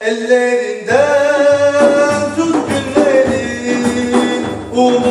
Ellerinden tut günlerin umut